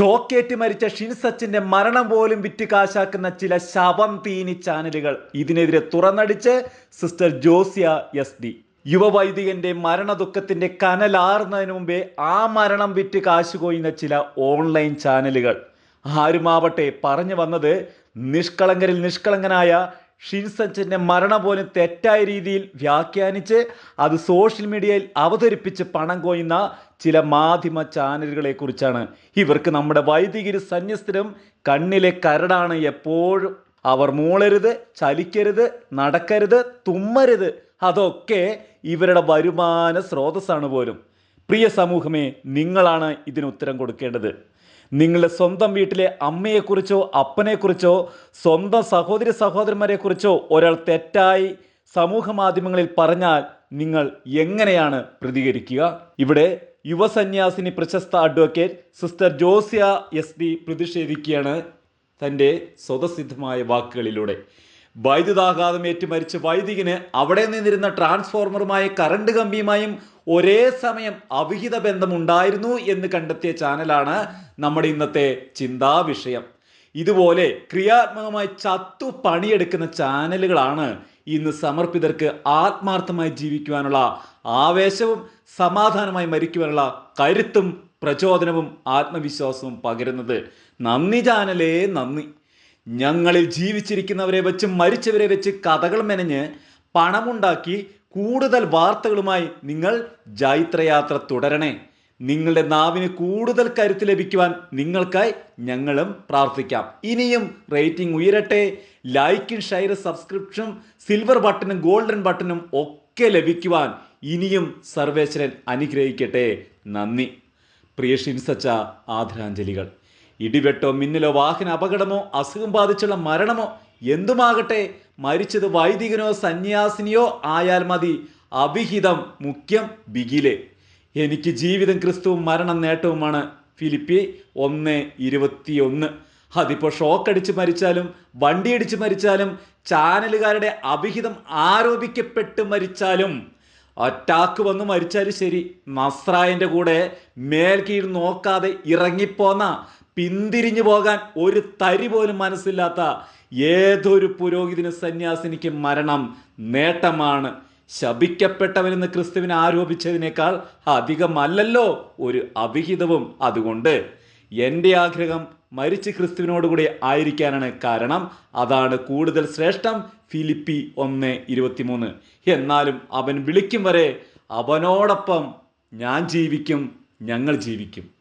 ഷോക്കേറ്റ് മരിച്ച ഷിൻസച്ചിന്റെ മരണം പോലും വിറ്റ് കാശാക്കുന്ന ചില ശവം പീനി ചാനലുകൾ. ഇതിനെതിരെ തുറന്നടിച്ച് സിസ്റ്റർ ജോസിയ എസ് ഡി. യുവവൈദികന്റെ മരണദുഃഖത്തിന്റെ കനലാറുന്നതിന് മുമ്പേ ആ മരണം വിറ്റ് കാശ് കൊയ്യുന്ന ചില ഓൺലൈൻ ചാനലുകൾ. ആരുമാവട്ടെ പറഞ്ഞു വന്നത് നിഷ്കളങ്കരിൽ നിഷ്കളങ്കനായ ഷിൻസച്ചിന്റെ മരണം പോലും തെറ്റായ രീതിയിൽ വ്യാഖ്യാനിച്ച് അത് സോഷ്യൽ മീഡിയയിൽ അവതരിപ്പിച്ച് പണം കൊയ്യുന്ന ചില മാധ്യമ ചാനലുകളെ കുറിച്ചാണ്. ഇവർക്ക് നമ്മുടെ വൈദികര് സന്യസ്തരും കണ്ണിലെ കരടാണ് എപ്പോഴും. അവർ മൂളരുത് ചലിക്കരുത് നടക്കരുത് തുമ്മരുത്. അതൊക്കെ ഇവരുടെ വരുമാന സ്രോതസ്സാണ് പോലും. പ്രിയ സമൂഹമേ നിങ്ങളാണ് ഇതിന് ഉത്തരം കൊടുക്കേണ്ടത്. നിങ്ങളുടെ സ്വന്തം വീട്ടിലെ അമ്മയെക്കുറിച്ചോ അപ്പനെക്കുറിച്ചോ സ്വന്തം സഹോദരി സഹോദരന്മാരെക്കുറിച്ചോ ഒരാൾ തെറ്റായി സമൂഹ മാധ്യമങ്ങളിൽ പറഞ്ഞാൽ നിങ്ങൾ എങ്ങനെയാണ് പ്രതികരിക്കുക? ഇവിടെ യുവസന്യാസിനി പ്രശസ്ത advocate sister Josia S D പ്രതിഷേധിക്കുകയാണ് തന്റെ സ്വതസിദ്ധമായ വാക്കുകളിലൂടെ. വൈദ്യുതാഘാതം ഏറ്റു മരിച്ച വൈദികന് അവിടെ നിന്നിരുന്ന ട്രാൻസ്ഫോർമറുമായി കറണ്ട് കമ്പിയുമായും ഒരേ സമയം അവിഹിത ബന്ധമുണ്ടായിരുന്നു എന്ന് കണ്ടെത്തിയ ചാനലാണ് നമ്മുടെ ഇന്നത്തെ ചിന്താ വിഷയം. ഇതുപോലെ ക്രിയാത്മകമായി ചത്തു പണിയെടുക്കുന്ന ചാനലുകളാണ് ഇന്ന് സമർപ്പിതർക്ക് ആത്മാർത്ഥമായി ജീവിക്കുവാനുള്ള ആവേശവും സമാധാനമായി മരിക്കുവാനുള്ള കരുത്തും പ്രചോദനവും ആത്മവിശ്വാസവും പകരുന്നത്. നന്ദി ചാനലേ നന്ദി. ഞങ്ങളിൽ ജീവിച്ചിരിക്കുന്നവരെ വെച്ച് മരിച്ചവരെ വെച്ച് കഥകൾ മെനഞ്ഞ് പണമുണ്ടാക്കി കൂടുതൽ വാർത്തകളുമായി നിങ്ങൾ ജൈത്രയാത്ര തുടരണേ. നിങ്ങളുടെ നാവിന് കൂടുതൽ കരുത്ത് ലഭിക്കുവാൻ നിങ്ങൾക്കായി ഞങ്ങളും പ്രാർത്ഥിക്കാം. ഇനിയും റേറ്റിംഗ് ഉയരട്ടെ. ലൈക്കും ഷെയർ സബ്സ്ക്രിപ്ഷനും സിൽവർ ബട്ടണും ഗോൾഡൻ ബട്ടണും ഒക്കെ ലഭിക്കുവാൻ ഇനിയും സർവേശ്വരൻ അനുഗ്രഹിക്കട്ടെ. നന്ദി. പ്രിയ ഷിൻസച്ച ആദരാഞ്ജലികൾ. ഇടിവെട്ടോ മിന്നലോ വാഹന അപകടമോ അസുഖം ബാധിച്ചുള്ള മരണമോ എന്തുമാകട്ടെ മരിച്ചത് വൈദികനോ സന്യാസിനിയോ ആയാൽ മതി. അവിഹിതം മുഖ്യം ബിഗിലെ. എനിക്ക് ജീവിതം ക്രിസ്തുവും മരണം നേട്ടവുമാണ്. ഫിലിപ്പി ഒന്ന് ഇരുപത്തിയൊന്ന്. അതിപ്പോൾ ഷോക്കടിച്ച് മരിച്ചാലും വണ്ടിയടിച്ച് മരിച്ചാലും ചാനലുകാരുടെ അവിഹിതം ആരോപിക്കപ്പെട്ട് മരിച്ചാലും അറ്റാക്ക് വന്ന് മരിച്ചാലും ശരി. നസ്രായന്റെ കൂടെ മേൽ മേൽക്കീഴ് നോക്കാതെ ഇറങ്ങിപ്പോന്ന പിന്തിരിഞ്ഞു പോകാൻ ഒരു തരി പോലും മനസ്സില്ലാത്ത ഏതൊരു പുരോഹിതന് സന്യാസിനിക്ക് മരണം നേട്ടമാണ്. ശപിക്കപ്പെട്ടവനെന്ന് ക്രിസ്തുവിനെ ആരോപിച്ചതിനേക്കാൾ അധികമല്ലല്ലോ ഒരു അവിഹിതവും അതുകൊണ്ട്. എന്റെ ആഗ്രഹം മരിച്ച് ക്രിസ്തുവിനോടുകൂടി ആയിരിക്കാനാണ് കാരണം. അതാണ് കൂടുതൽ ശ്രേഷ്ഠം. ഫിലിപ്പി ഒന്ന് ഇരുപത്തിമൂന്ന്. എന്നാലും അവൻ വിളിക്കും വരെ അവനോടൊപ്പം ഞാൻ ജീവിക്കും ഞങ്ങൾ ജീവിക്കും.